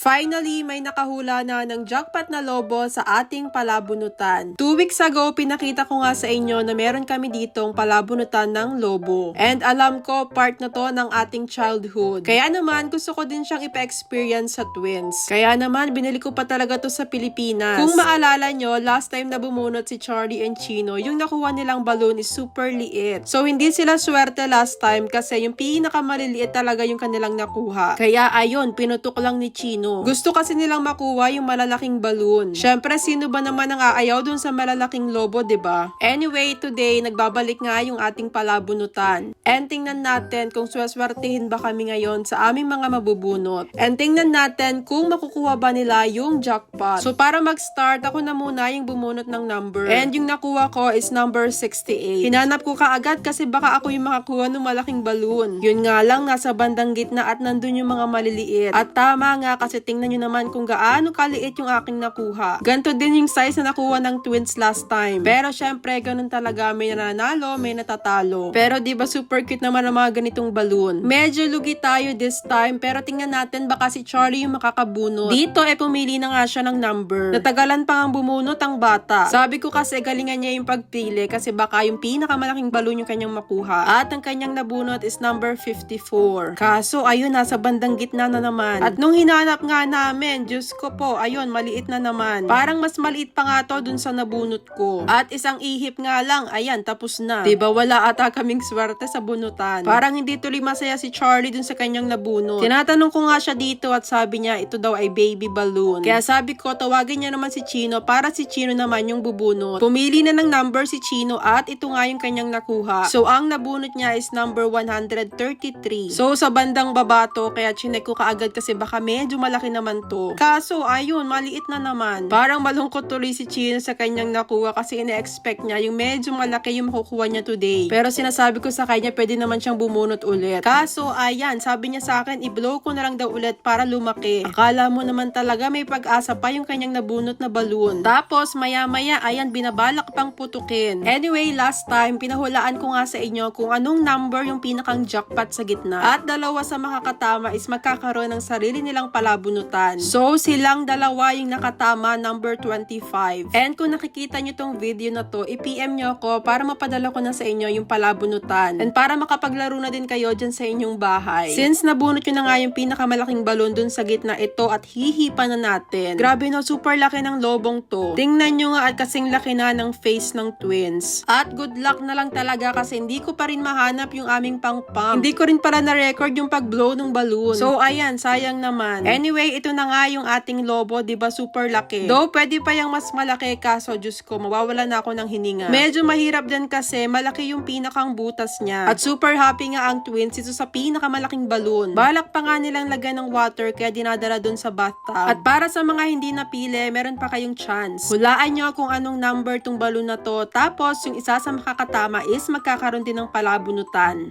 Finally, may nakahula na ng jackpot na lobo sa ating palabunutan. Two weeks ago, pinakita ko nga sa inyo na meron kami ditong palabunutan ng lobo. And alam ko, part na to ng ating childhood. Kaya naman, gusto ko din siyang ipa-experience sa twins. Kaya naman, binili ko pa talaga to sa Pilipinas. Kung maalala nyo, last time na bumunot si Charlie and Chino, yung nakuha nilang balloon is super liit. So, hindi sila swerte last time kasi yung pinakamaliliit talaga yung kanilang nakuha. Kaya ayun, pinutok lang ni Chino. Gusto kasi nilang makuha yung malalaking balloon. Syempre, sino ba naman ang aayaw dun sa malalaking lobo, ba? Anyway, today, nagbabalik nga yung ating palabunutan. And tingnan natin kung sweswertehin ba kami ngayon sa aming mga mabubunot. And tingnan natin kung makukuha ba nila yung jackpot. So, para mag-start, ako na muna yung bumunot ng number. And yung nakuha ko is number 68. Hinanap ko kaagad kasi baka ako yung makakuha ng malaking balloon. Yun nga lang, nasa bandang gitna at nandun yung mga maliliit. At tama nga kasi tingnan nyo naman kung gaano kaliit yung aking nakuha. Ganto din yung size na nakuha ng twins last time. Pero syempre, ganun talaga. May nananalo, may natatalo. Pero di ba super cute naman ang mga ganitong balloon. Medyo lugi tayo this time, pero tingnan natin baka si Charlie yung makakabunot. Dito, eh pumili na nga siya ng number. Natagalan pa ang bumunot ang bata. Sabi ko kasi galingan niya yung pagpili kasi baka yung pinakamalaking balloon yung kanyang makuha. At ang kanyang nabunot is number 54. Kaso, ayun, nasa bandang gitna na naman. At nung hinanap nga namin, Diyos ko po, ayun, maliit na naman. Parang mas maliit pa nga to dun sa nabunot ko. At isang ihip nga lang, ayan, tapos na. Diba wala ata kaming swerte sa bunutan. Parang hindi tuloy masaya si Charlie dun sa kanyang nabunot. Tinatanong ko nga siya dito at sabi niya, ito daw ay baby balloon. Kaya sabi ko, tawagin niya naman si Chino para si Chino naman yung bubunot. Pumili na ng number si Chino at ito nga yung kanyang nakuha. So, ang nabunot niya is number 133. So, sa bandang baba to, kaya chinek ko kaagad kasi baka medyo malaki naman to. Kaso, ayun, maliit na naman. Parang malungkot tuloy si Chino sa kanyang nakuha kasi ine-expect niya yung medyo malaki yung makukuha niya today. Pero sinasabi ko sa kanya, pwede naman siyang bumunot ulit. Kaso, ayan, sabi niya sa akin, i-blow ko na lang daw ulit para lumaki. Akala mo naman talaga may pag-asa pa yung kanyang nabunot na balloon. Tapos, maya-maya, ayan, binabalak pang putukin. Anyway, last time, pinahulaan ko nga sa inyo kung anong number yung pinakang jackpot sa gitna. At dalawa sa makakatama is magkakaroon ng sarili nilang palabunutan. So, silang dalawa yung nakatama number 25. And kung nakikita nyo tong video na to, i-PM nyo ako para mapadala ko na sa inyo yung palabunutan. And para makapaglaro na din kayo dyan sa inyong bahay. Since nabunot nyo na nga yung pinakamalaking balon dun sa gitna ito at hihipa na natin. Grabe no, super laki ng lobong to. Tingnan nyo nga at kasing laki na ng face ng twins. At good luck na lang talaga kasi hindi ko pa rin mahanap yung aming pang pump. Hindi ko rin para na-record yung pag-blow ng balloon. So ayan, sayang naman. Anyway, ito na nga yung ating lobo, 'di ba super laki. Though pwede pa yung mas malaki kaso Diyos ko, mawawala na ako ng hininga. Medyo mahirap din kasi malaki yung pinakang butas niya. At super happy nga ang twins ito sa pinakamalaking balloon. Balak pa nga nilang lagyan ng water kaya dinadala dun sa bathtub. At para sa mga hindi napili, meron pa kayong chance. Hulaan nyo kung anong number tong balloon na to. Tapos yung isa sa makakatama is magkakaroon din ng palabunutan.